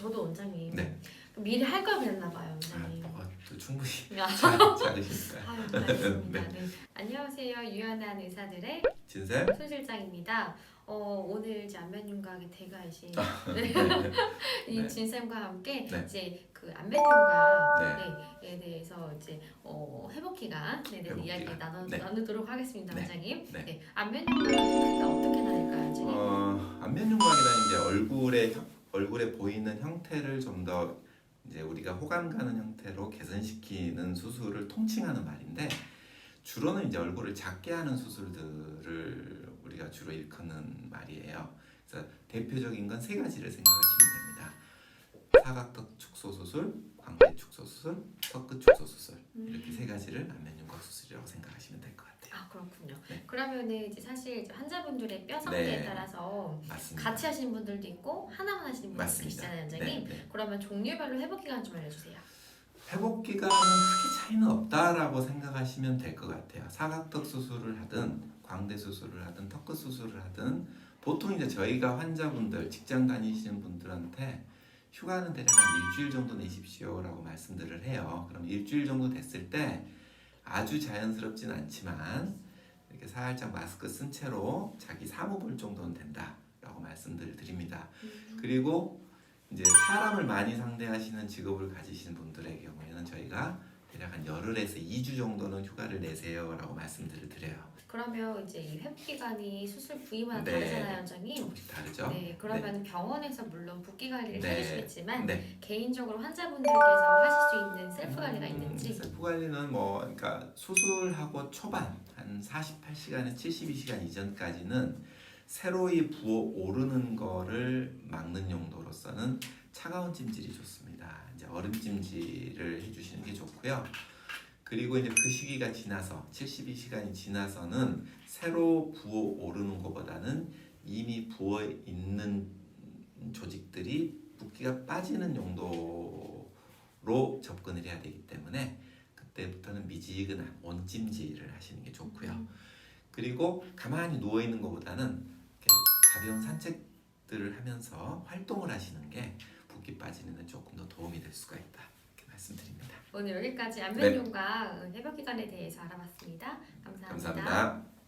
저도 원장님 네. 미리 할 걸 그랬나 봐요, 아, 원장님. 뭐가 또 충분히 아, 자- 작으시니까. 아유, 알겠습니다. 네. 안녕하세요, 유연한 의사들의 진쌤. 손 실장입니다. 어, 오늘 이제 안면윤곽의 대가이신 네. 네. 이 네. 진쌤과 함께 네. 이제 그 안면윤곽에 대해서 이제 어, 회복 기간에 대해서 회복 이야기 기간. 나누, 네. 나누도록 하겠습니다, 네. 원장님. 네. 네. 크기가 어떻게 얼굴에 보이는 형태를 좀 더 이제 우리가 호감 가는 형태로 개선시키는 수술을 통칭하는 말인데 주로는 이제 얼굴을 작게 하는 수술들을 우리가 주로 일컫는 말이에요. 그래서 대표적인 건 세 가지를 생각하시면 됩니다. 사각턱 축소 수술, 광대 축소 수술, 턱끝 축소 수술 이렇게 세 가지를 안면 윤곽 수술이라고 생각하시면 될 것 같아요. 아 네. 그러면은 이제 사실 이제 환자분들의 뼈 상태에 네. 따라서 맞습니다. 같이 하시는 분들도 있고 하나만 하시는 분들도 맞습니다. 계시잖아요, 원장님. 네, 네. 그러면 종류별로 회복 기간 좀 알려주세요. 회복 기간은 크게 차이는 없다라고 생각하시면 될 것 같아요. 사각턱 수술을 하든 광대 수술을 하든 턱끝 수술을 하든 보통 이제 저희가 환자분들 직장 다니시는 분들한테 휴가는 대략 한 일주일 정도 내십시오라고 말씀들을 해요. 그럼 일주일 정도 됐을 때 아주 자연스럽진 않지만 이렇게 살짝 마스크 쓴 채로 자기 사무 볼 정도는 된다라고 말씀들을 드립니다. 그리고 이제 사람을 많이 상대하시는 직업을 가지신 분들의 경우에는 저희가 대략 한 열흘에서 2주 정도는 휴가를 내세요라고 말씀들을 드려요. 그러면 이제 이 회복 기간이 수술 부위마다 네. 다르잖아요, 원장님. 조금씩 다르죠? 네, 그러면 병원에서 물론 붓기 관리를 네. 해주시겠지만 네. 개인적으로 환자분들께서 하실 수 있는 관리가 음, 있는지. 관리는 뭐 그러니까 수술하고 초반 한 48시간에서 72시간 이전까지는 새로이 부어 오르는 거를 막는 용도로서는 차가운 찜질이 좋습니다. 이제 얼음 찜질을 해주시는 게 좋고요. 그리고 이제 그 시기가 지나서 72시간이 지나서는 새로 부어 오르는 것보다는 이미 부어 있는 조직들이 붓기가 빠지는 용도 로 접근을 해야 되기 때문에 그때부터는 미지근한 온찜질을 하시는 게 좋고요. 그리고 가만히 누워 있는 것보다는 가벼운 산책들을 하면서 활동을 하시는 게 붓기 빠지는 데 조금 더 도움이 될 수가 있다. 이렇게 말씀드립니다. 오늘 여기까지 네. 안면용과 회복 기간에 대해서 알아봤습니다 감사합니다. 감사합니다.